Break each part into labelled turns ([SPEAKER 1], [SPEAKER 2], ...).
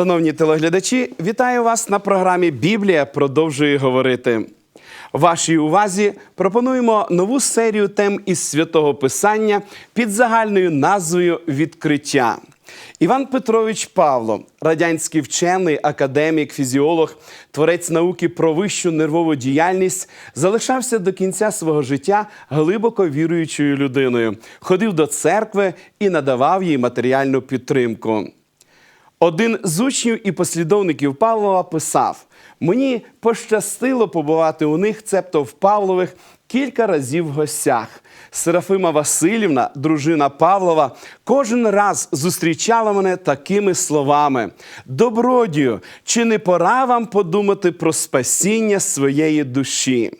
[SPEAKER 1] Шановні телеглядачі, вітаю вас на програмі Біблія продовжує говорити. Вашій увазі пропонуємо нову серію тем із святого Писання під загальною назвою Відкриття. Іван Петрович Павло, радянський вчений, академік, фізіолог, творець науки про вищу нервову діяльність, залишався до кінця свого життя глибоко віруючою людиною, ходив до церкви і надавав їй матеріальну підтримку. Один з учнів і послідовників Павлова писав: мені пощастило побувати у них, цебто в Павлових, кілька разів в гостях. Серафима Васильівна, дружина Павлова, кожен раз зустрічала мене такими словами: Добродію, чи не пора вам подумати про спасіння своєї душі?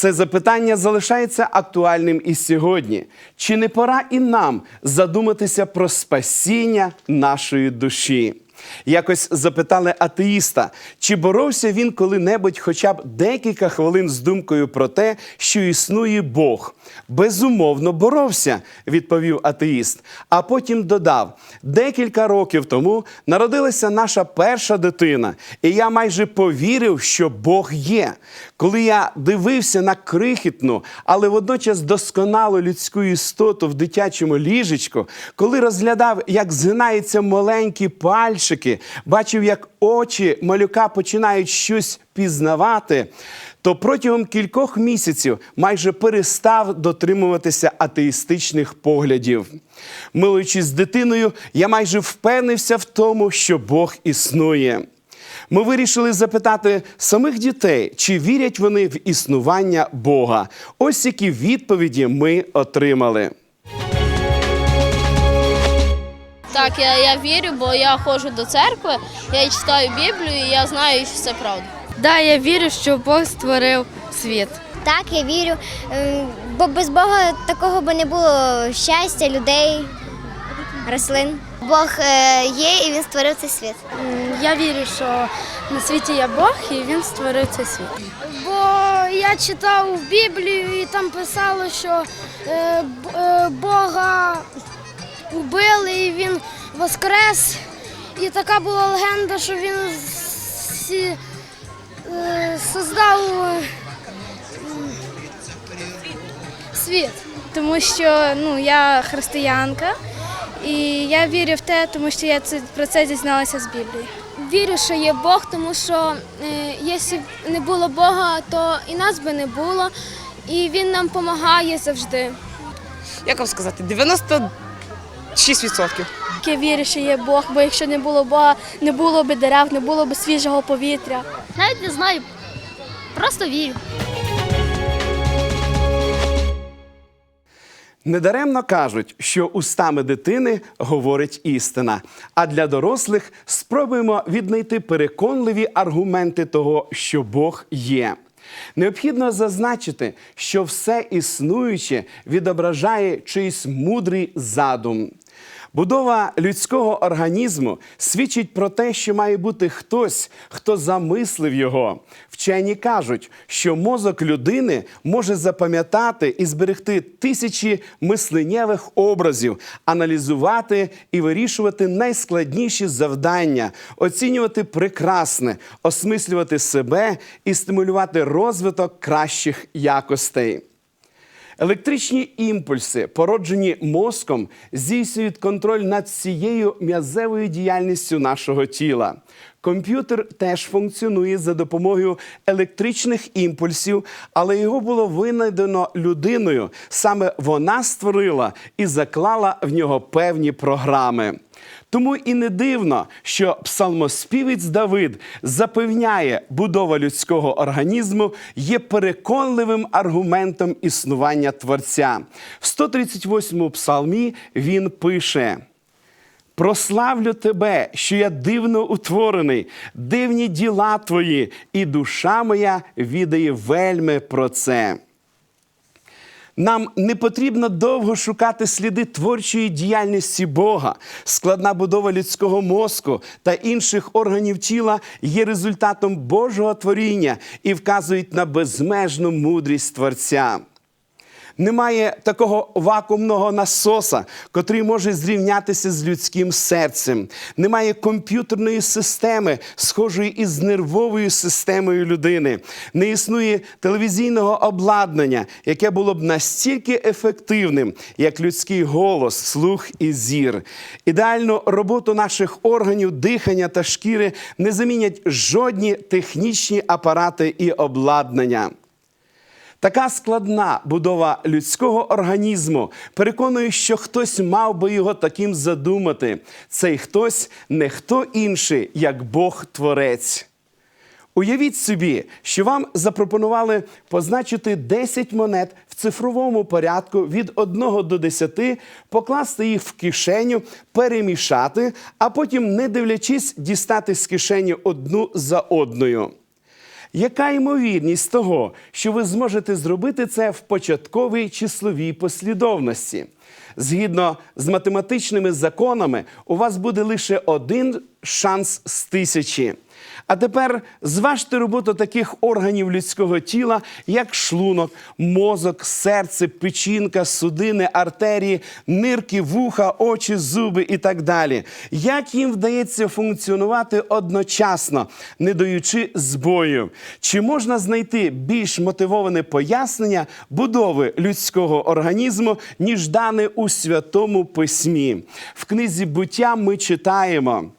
[SPEAKER 1] Це запитання залишається актуальним і сьогодні. Чи не пора і нам задуматися про спасіння нашої душі? Якось запитали атеїста, чи боровся він коли-небудь хоча б декілька хвилин з думкою про те, що існує Бог. Безумовно, боровся, відповів атеїст. А потім додав: декілька років тому народилася наша перша дитина, і я майже повірив, що Бог є. Коли я дивився на крихітну, але водночас досконалу людську істоту в дитячому ліжечку, коли розглядав, як згинаються маленькі пальчики, бачив, як очі малюка починають щось пізнавати, то протягом кількох місяців майже перестав дотримуватися атеїстичних поглядів. Милуючись з дитиною, я майже впевнився в тому, що Бог існує. Ми вирішили запитати самих дітей, чи вірять вони в існування Бога. Ось які відповіді ми отримали.
[SPEAKER 2] Так, я, я вірю, бо я ходжу до церкви, я читаю Біблію, і я знаю, що це правда.
[SPEAKER 3] Да, я вірю, що Бог створив світ.
[SPEAKER 4] Так, я вірю, ем, бо без Бога такого би не було щастя, людей, рослин. Бог е, є і він створив цей світ.
[SPEAKER 3] Я вірю, що на світі є Бог і він створив цей світ.
[SPEAKER 5] Бо я читав Біблію і там писало, що е, е, Бога убили і він воскрес. І така була легенда, що він сі, е, создав світ.
[SPEAKER 3] Тому що ну, я християнка і я вірю в те, тому що я це, про це дізналася з Біблії.
[SPEAKER 5] Вірю, що є Бог, тому що е, якщо б не було Бога, то і нас би не було. І він нам допомагає завжди.
[SPEAKER 6] як вам сказати, 96%.
[SPEAKER 3] Я вірю, що є Бог, бо якщо не було Бога, не було б дерев, не було б свіжого повітря.
[SPEAKER 2] Навіть не знаю, просто вірю.
[SPEAKER 1] Недаремно кажуть, що устами дитини говорить істина. А для дорослих спробуємо віднайти переконливі аргументи того, що Бог є. Необхідно зазначити, що все існуюче відображає чийсь мудрий задум. Будова людського організму свідчить про те, що має бути хтось, хто замислив його. Вчені кажуть, що мозок людини може запам'ятати і зберегти тисячі мисленнєвих образів, аналізувати і вирішувати найскладніші завдання, оцінювати прекрасне, осмислювати себе і стимулювати розвиток кращих якостей. Електричні імпульси, породжені мозком, здійснюють контроль над всією м'язевою діяльністю нашого тіла. Комп'ютер теж функціонує за допомогою електричних імпульсів, але його було винайдено людиною. Саме вона створила і заклала в нього певні програми. Тому і не дивно, що псалмоспівець Давид запевняє, будова людського організму є переконливим аргументом існування Творця. В 138-му псалмі він пише. Прославлю тебе, що я дивно утворений, дивні діла твої, і душа моя відає вельми про це. Нам не потрібно довго шукати сліди творчої діяльності Бога. Складна будова людського мозку та інших органів тіла є результатом Божого творіння і вказують на безмежну мудрість Творця. Немає такого вакуумного насоса, котрий може зрівнятися з людським серцем. Немає комп'ютерної системи, схожої із нервовою системою людини. Не існує телевізійного обладнання, яке було б настільки ефективним, як людський голос, слух і зір. Ідеальну роботу наших органів, дихання та шкіри не замінять жодні технічні апарати і обладнання. Така складна будова людського організму переконує, що хтось мав би його таким задумати. Цей хтось не хто інший, як Бог Творець. Уявіть собі, що вам запропонували позначити 10 монет в цифровому порядку від 1 до 10, покласти їх в кишеню, перемішати, а потім, не дивлячись, дістати з кишені одну за одною. Яка ймовірність того, що ви зможете зробити це в початковій числовій послідовності? Згідно з математичними законами, у вас буде лише один шанс з тисячі. А тепер зважте роботу таких органів людського тіла, як шлунок, мозок, серце, печінка, судини, артерії, нирки, вуха, очі, зуби і так далі. Як їм вдається функціонувати одночасно, не даючи збою? Чи можна знайти більш мотивоване пояснення будови людського організму, ніж дане у святому письмі? В книзі буття ми читаємо.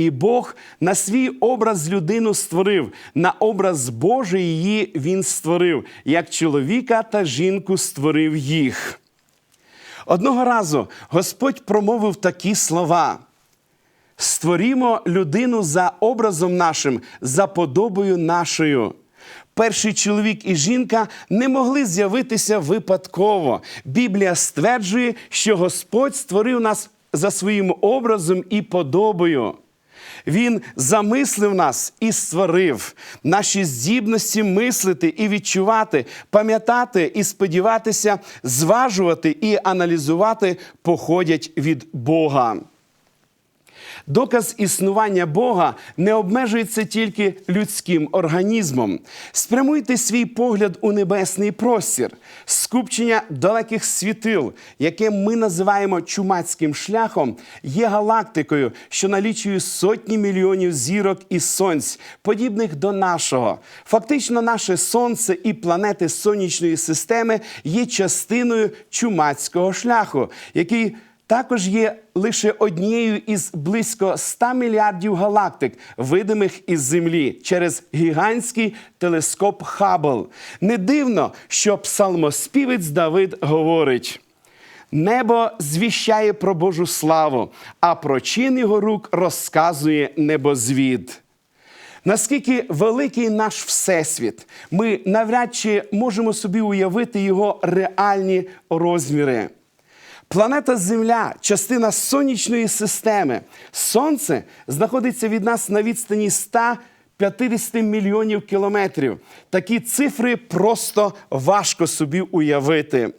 [SPEAKER 1] І Бог на свій образ людину створив, на образ Божий її він створив, як чоловіка та жінку створив їх. Одного разу Господь промовив такі слова: Створімо людину за образом нашим, за подобою нашою. Перший чоловік і жінка не могли з'явитися випадково. Біблія стверджує, що Господь створив нас за своїм образом і подобою. Він замислив нас і створив наші здібності мислити і відчувати, пам'ятати і сподіватися, зважувати і аналізувати походять від Бога. Доказ існування Бога не обмежується тільки людським організмом. Спрямуйте свій погляд у небесний простір, скупчення далеких світил, яке ми називаємо чумацьким шляхом, є галактикою, що налічує сотні мільйонів зірок і сонць, подібних до нашого. Фактично, наше сонце і планети сонячної системи є частиною чумацького шляху, який також є лише однією із близько 100 мільярдів галактик, видимих із Землі через гігантський телескоп Хаббл. Не дивно, що псалмоспівець Давид говорить. Небо звіщає про Божу славу, а про чин його рук розказує небозвід. Наскільки великий наш всесвіт, ми навряд чи можемо собі уявити його реальні розміри. Планета Земля частина сонячної системи. Сонце знаходиться від нас на відстані 150 мільйонів кілометрів. Такі цифри просто важко собі уявити.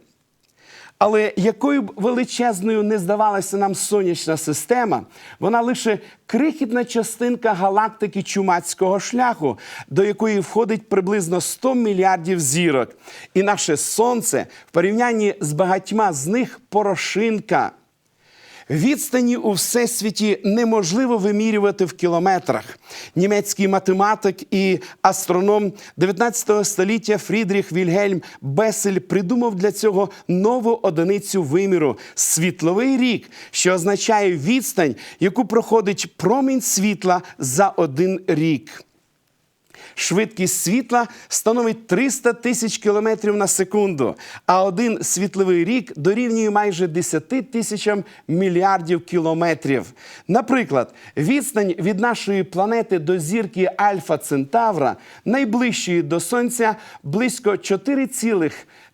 [SPEAKER 1] Але якою б величезною не здавалася нам сонячна система, вона лише крихітна частинка галактики чумацького шляху, до якої входить приблизно 100 мільярдів зірок. І наше сонце в порівнянні з багатьма з них порошинка. Відстані у всесвіті неможливо вимірювати в кілометрах. Німецький математик і астроном 19 століття Фрідріх Вільгельм Бесель придумав для цього нову одиницю виміру світловий рік, що означає відстань, яку проходить промінь світла за один рік. Швидкість світла становить 300 тисяч кілометрів на секунду, а один світловий рік дорівнює майже 10 тисячам мільярдів кілометрів. Наприклад, відстань від нашої планети до зірки Альфа Центавра, найближчої до Сонця, близько 4,5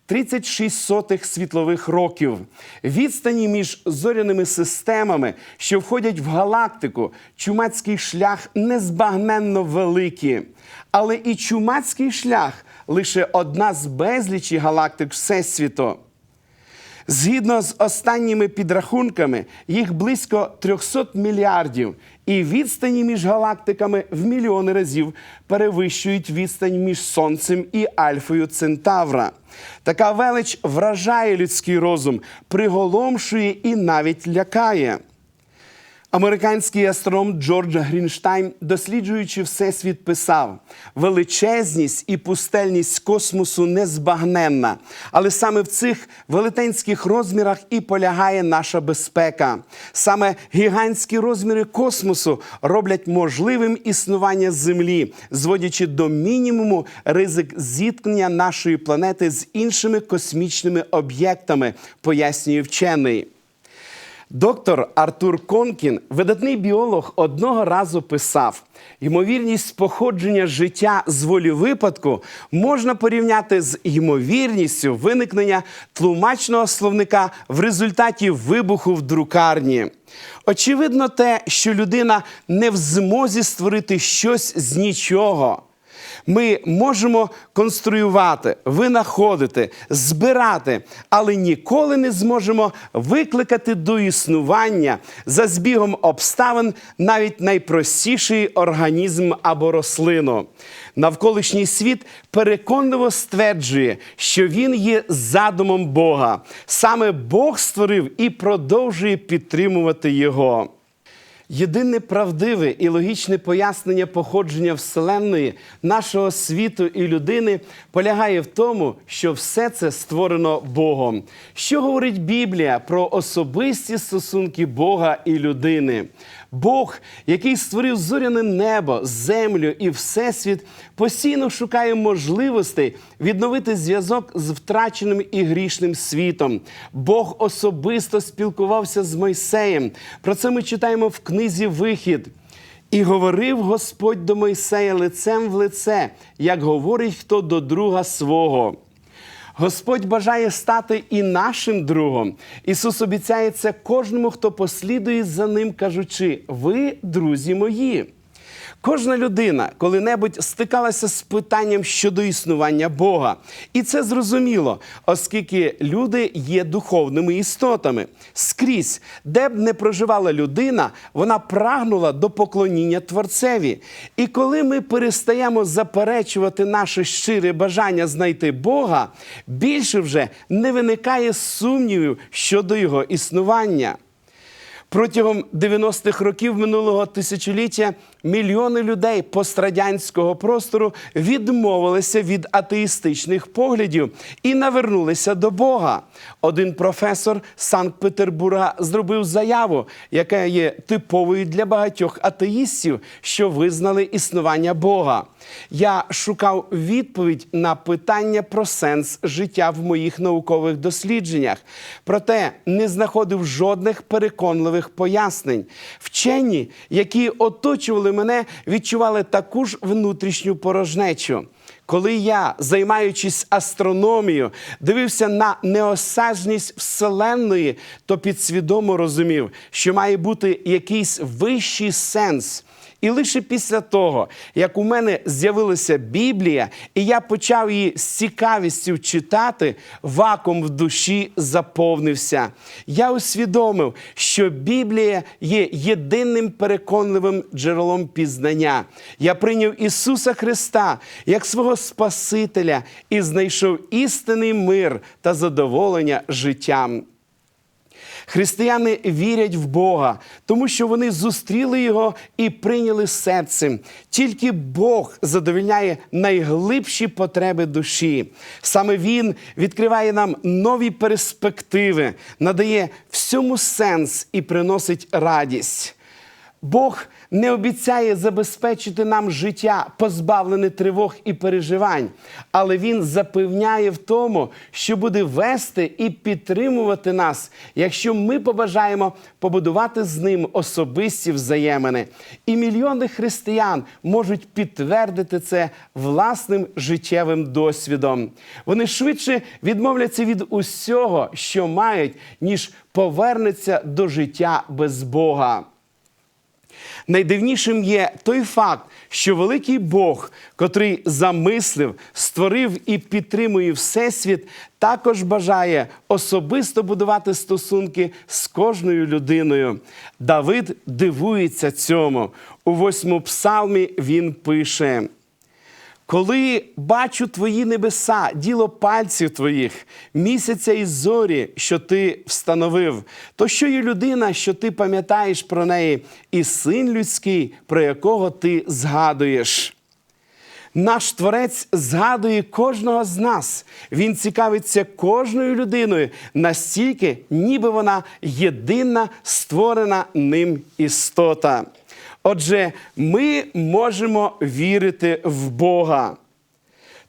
[SPEAKER 1] 36 сотих світлових років. Відстані між зоряними системами, що входять в галактику, чумацький шлях незбагненно великі. Але і чумацький шлях лише одна з безлічі галактик Всесвіту. Згідно з останніми підрахунками, їх близько 300 мільярдів, і відстані між галактиками в мільйони разів перевищують відстань між Сонцем і Альфою Центавра. Така велич вражає людський розум, приголомшує і навіть лякає. Американський астроном Джордж Грінштайн, досліджуючи всесвіт, писав: величезність і пустельність космосу незбагненна, але саме в цих велетенських розмірах і полягає наша безпека. Саме гігантські розміри космосу роблять можливим існування Землі, зводячи до мінімуму ризик зіткнення нашої планети з іншими космічними об'єктами, пояснює вчений. Доктор Артур Конкін, видатний біолог, одного разу писав: ймовірність походження життя з волі випадку можна порівняти з ймовірністю виникнення тлумачного словника в результаті вибуху в друкарні. Очевидно, те, що людина не в змозі створити щось з нічого. Ми можемо конструювати, винаходити, збирати, але ніколи не зможемо викликати до існування за збігом обставин навіть найпростіший організм або рослину. Навколишній світ переконливо стверджує, що він є задумом Бога. Саме Бог створив і продовжує підтримувати його. Єдине правдиве і логічне пояснення походження Вселенної, нашого світу і людини полягає в тому, що все це створено Богом. Що говорить Біблія про особисті стосунки Бога і людини? Бог, який створив зоряне небо, землю і всесвіт, постійно шукає можливостей відновити зв'язок з втраченим і грішним світом. Бог особисто спілкувався з Мойсеєм. Про це ми читаємо в книзі Вихід. І говорив Господь до Мойсея лицем в лице, як говорить хто до друга свого. Господь бажає стати і нашим другом. Ісус обіцяє це кожному, хто послідує за ним, кажучи: Ви, друзі мої. Кожна людина коли-небудь стикалася з питанням щодо існування Бога. І це зрозуміло, оскільки люди є духовними істотами. Скрізь, де б не проживала людина, вона прагнула до поклоніння Творцеві. І коли ми перестаємо заперечувати наше щире бажання знайти Бога, більше вже не виникає сумнівів щодо його існування. Протягом 90-х років минулого тисячоліття мільйони людей пострадянського простору відмовилися від атеїстичних поглядів і навернулися до Бога. Один професор Санкт-Петербурга зробив заяву, яка є типовою для багатьох атеїстів, що визнали існування Бога. Я шукав відповідь на питання про сенс життя в моїх наукових дослідженнях, проте не знаходив жодних переконливих пояснень. Вчені, які оточували мене, відчували таку ж внутрішню порожнечу. Коли я, займаючись астрономією, дивився на неосяжність Вселенної, то підсвідомо розумів, що має бути якийсь вищий сенс. І лише після того, як у мене з'явилася Біблія, і я почав її з цікавістю читати, вакуум в душі заповнився. Я усвідомив, що Біблія є єдиним переконливим джерелом пізнання. Я прийняв Ісуса Христа як свого Спасителя і знайшов істинний мир та задоволення життям. Християни вірять в Бога, тому що вони зустріли Його і прийняли серцем. Тільки Бог задовільняє найглибші потреби душі. Саме Він відкриває нам нові перспективи, надає всьому сенс і приносить радість. Бог не обіцяє забезпечити нам життя, позбавлене тривог і переживань, але Він запевняє в тому, що буде вести і підтримувати нас, якщо ми побажаємо побудувати з ним особисті взаємини. І мільйони християн можуть підтвердити це власним життєвим досвідом. Вони швидше відмовляться від усього, що мають, ніж повернуться до життя без Бога. Найдивнішим є той факт, що великий Бог, котрий замислив, створив і підтримує Всесвіт, також бажає особисто будувати стосунки з кожною людиною. Давид дивується цьому. У восьмому псалмі він пише. Коли бачу твої небеса, діло пальців твоїх, місяця і зорі, що ти встановив, то що є людина, що ти пам'ятаєш про неї, і син людський, про якого ти згадуєш. Наш творець згадує кожного з нас. Він цікавиться кожною людиною настільки, ніби вона єдина створена ним істота. Отже, ми можемо вірити в Бога.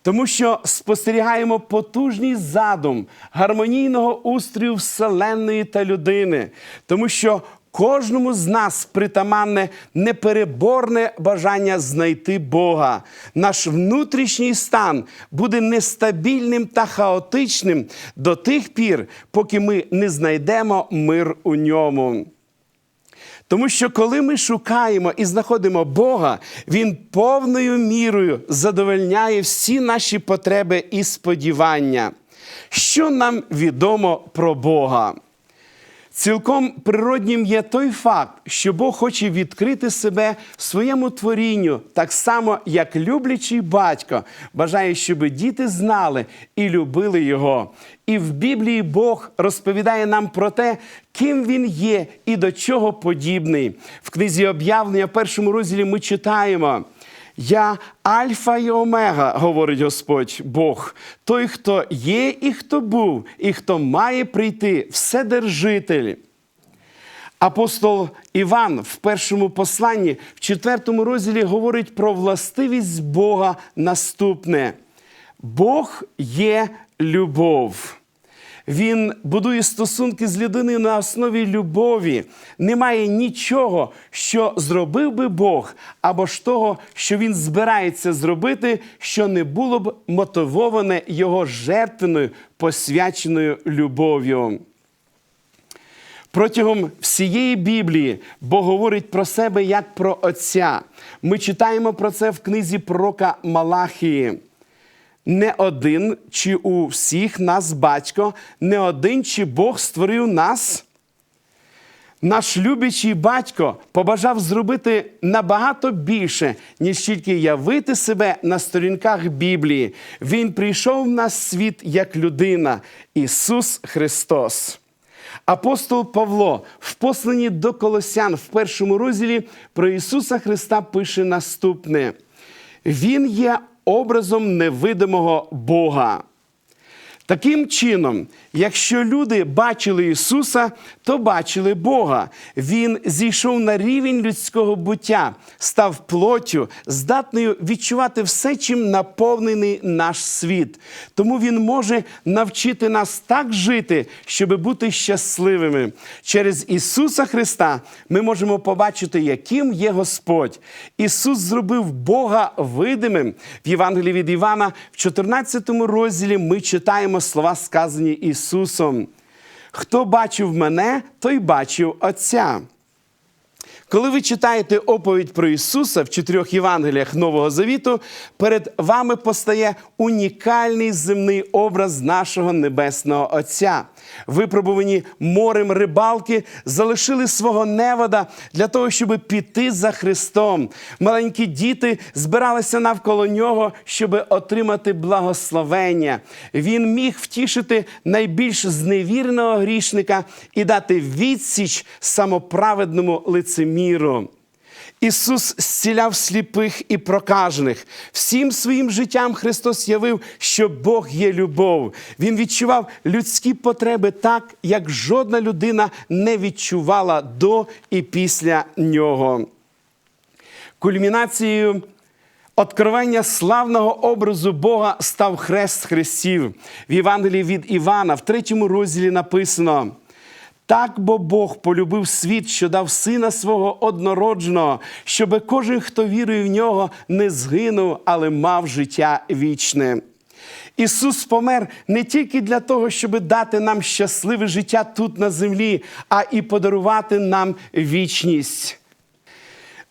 [SPEAKER 1] Тому що спостерігаємо потужний задум гармонійного устрою Вселенної та людини, тому що кожному з нас притаманне непереборне бажання знайти Бога. Наш внутрішній стан буде нестабільним та хаотичним до тих пір, поки ми не знайдемо мир у ньому. Тому що коли ми шукаємо і знаходимо Бога, Він повною мірою задовольняє всі наші потреби і сподівання. Що нам відомо про Бога? Цілком природнім є той факт, що Бог хоче відкрити себе своєму творінню, так само, як люблячий батько бажає, щоб діти знали і любили його. І в Біблії Бог розповідає нам про те, ким він є і до чого подібний. В книзі об'явлення, в першому розділі, ми читаємо. Я Альфа і Омега, говорить Господь Бог, той, хто є і хто був, і хто має прийти, Вседержитель. Апостол Іван в першому посланні, в четвертому розділі говорить про властивість Бога наступне: Бог є любов. Він будує стосунки з людиною на основі любові. Немає нічого, що зробив би Бог, або ж того, що він збирається зробити, що не було б мотивоване його жертвеною, посвяченою любов'ю. Протягом всієї Біблії Бог говорить про себе як про Отця. Ми читаємо про це в книзі пророка Малахії. Не один чи у всіх нас батько, не один чи Бог створив нас. Наш любячий батько побажав зробити набагато більше, ніж тільки явити себе на сторінках Біблії. Він прийшов на світ як людина, Ісус Христос. Апостол Павло в посланні до Колосян в першому розділі про Ісуса Христа пише наступне: Він є образом невидимого Бога. Таким чином, якщо люди бачили Ісуса, то бачили Бога. Він зійшов на рівень людського буття, став плоттю, здатною відчувати все, чим наповнений наш світ. Тому Він може навчити нас так жити, щоб бути щасливими. Через Ісуса Христа ми можемо побачити, яким є Господь. Ісус зробив Бога видимим. В Євангелії від Івана, в 14 розділі, ми читаємо слова, сказані Ісусом. Хто бачив мене, той бачив Отця. Коли ви читаєте оповідь про Ісуса в чотирьох Євангеліях Нового Завіту, перед вами постає унікальний земний образ нашого Небесного Отця. Випробувані морем рибалки залишили свого невода для того, щоб піти за Христом. Маленькі діти збиралися навколо нього, щоб отримати благословення. Він міг втішити найбільш зневіреного грішника і дати відсіч самоправедному лицеміру. Ісус зціляв сліпих і прокажених. Всім своїм життям Христос явив, що Бог є любов. Він відчував людські потреби так, як жодна людина не відчувала до і після нього. Кульмінацією Откровення славного образу Бога став хрест Христів. В Євангелії від Івана, в третьому розділі написано. Так бо Бог полюбив світ, що дав сина свого однородженого, щоби кожен, хто вірує в нього, не згинув, але мав життя вічне. Ісус помер не тільки для того, щоб дати нам щасливе життя тут на землі, а і подарувати нам вічність.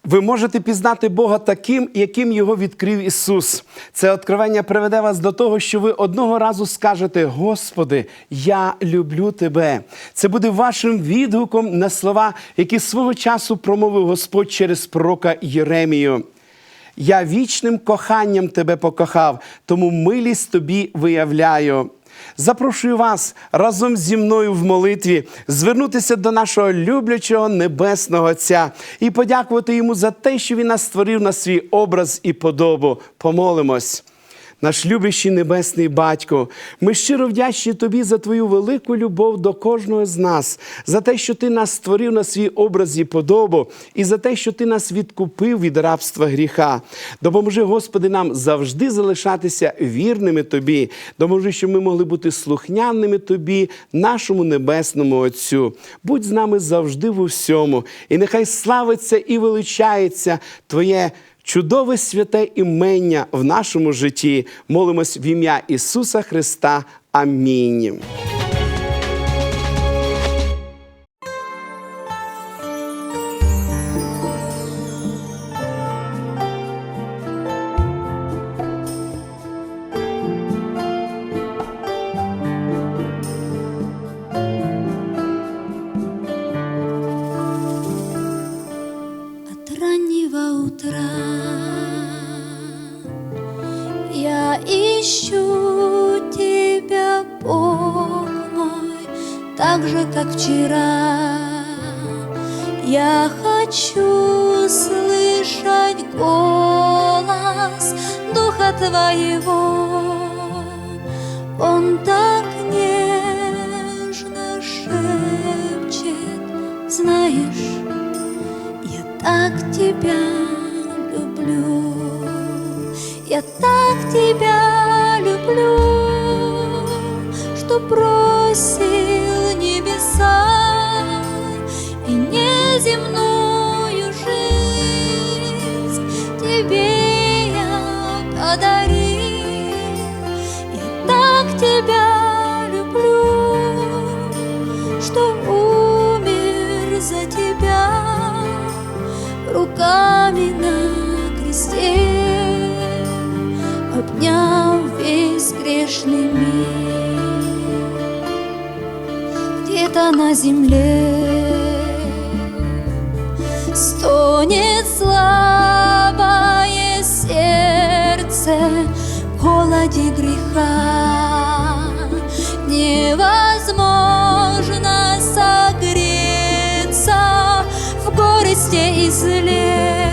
[SPEAKER 1] Ви можете пізнати Бога таким, яким його відкрив Ісус. Це откровення приведе вас до того, що ви одного разу скажете: Господи, я люблю тебе. Це буде вашим відгуком на слова, які свого часу промовив Господь через пророка Єремію. Я вічним коханням тебе покохав, тому милість тобі виявляю. Запрошую вас разом зі мною в молитві звернутися до нашого люблячого небесного Отця і подякувати йому за те, що він нас створив на свій образ і подобу. Помолимось. Наш любящий небесний батько, ми щиро вдячні тобі за твою велику любов до кожного з нас, за те, що ти нас створив на свій образ і подобу, і за те, що ти нас відкупив від рабства гріха. Допоможи, Господи, нам завжди залишатися вірними тобі. Допоможи, щоб ми могли бути слухняними тобі, нашому небесному Отцю. Будь з нами завжди в усьому, і нехай славиться і величається Твоє. Чудове святе імення в нашому житті. Молимось в ім'я Ісуса Христа. Амінь.
[SPEAKER 7] Что бросил небеса и неземную жизнь тебе я подарил. Я так тебя люблю, что умер за тебя руками на кресте, обняв весь грешный мир. Где-то на земле стонет слабое сердце в холоде греха. Невозможно согреться в горести и зле.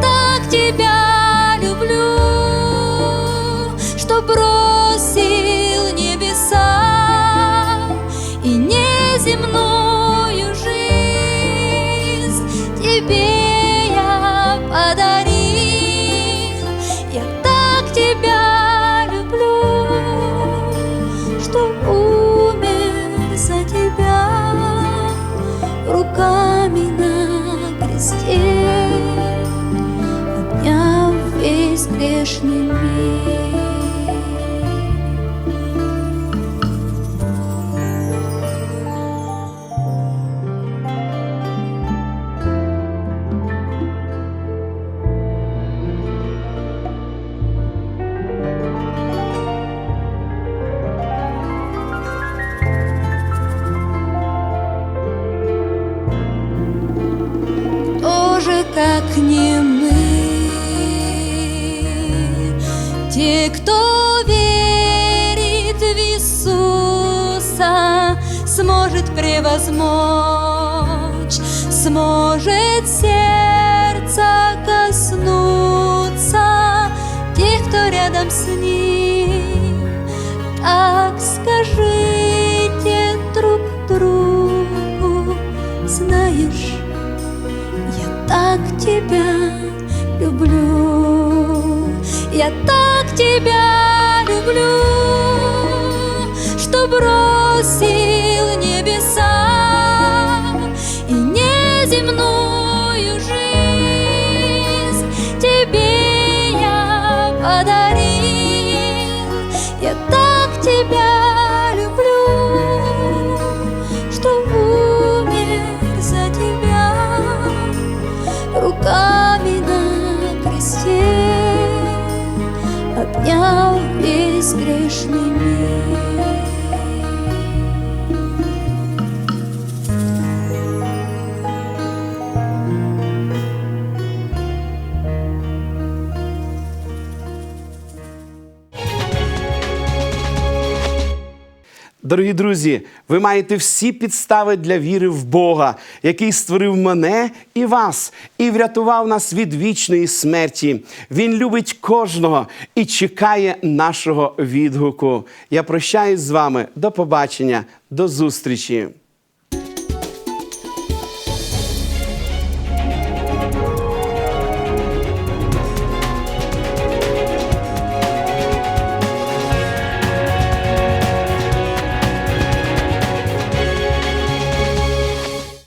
[SPEAKER 7] Так тебя весь грешный Кто рядом с ним. Так скажите друг другу, знаешь, я так тебя люблю, я так тебя люблю, что бросил
[SPEAKER 1] Дорогі друзі, ви маєте всі підстави для віри в Бога, який створив мене і вас, і врятував нас від вічної смерті. Він любить кожного і чекає нашого відгуку. Я прощаюсь з вами. До побачення, до зустрічі.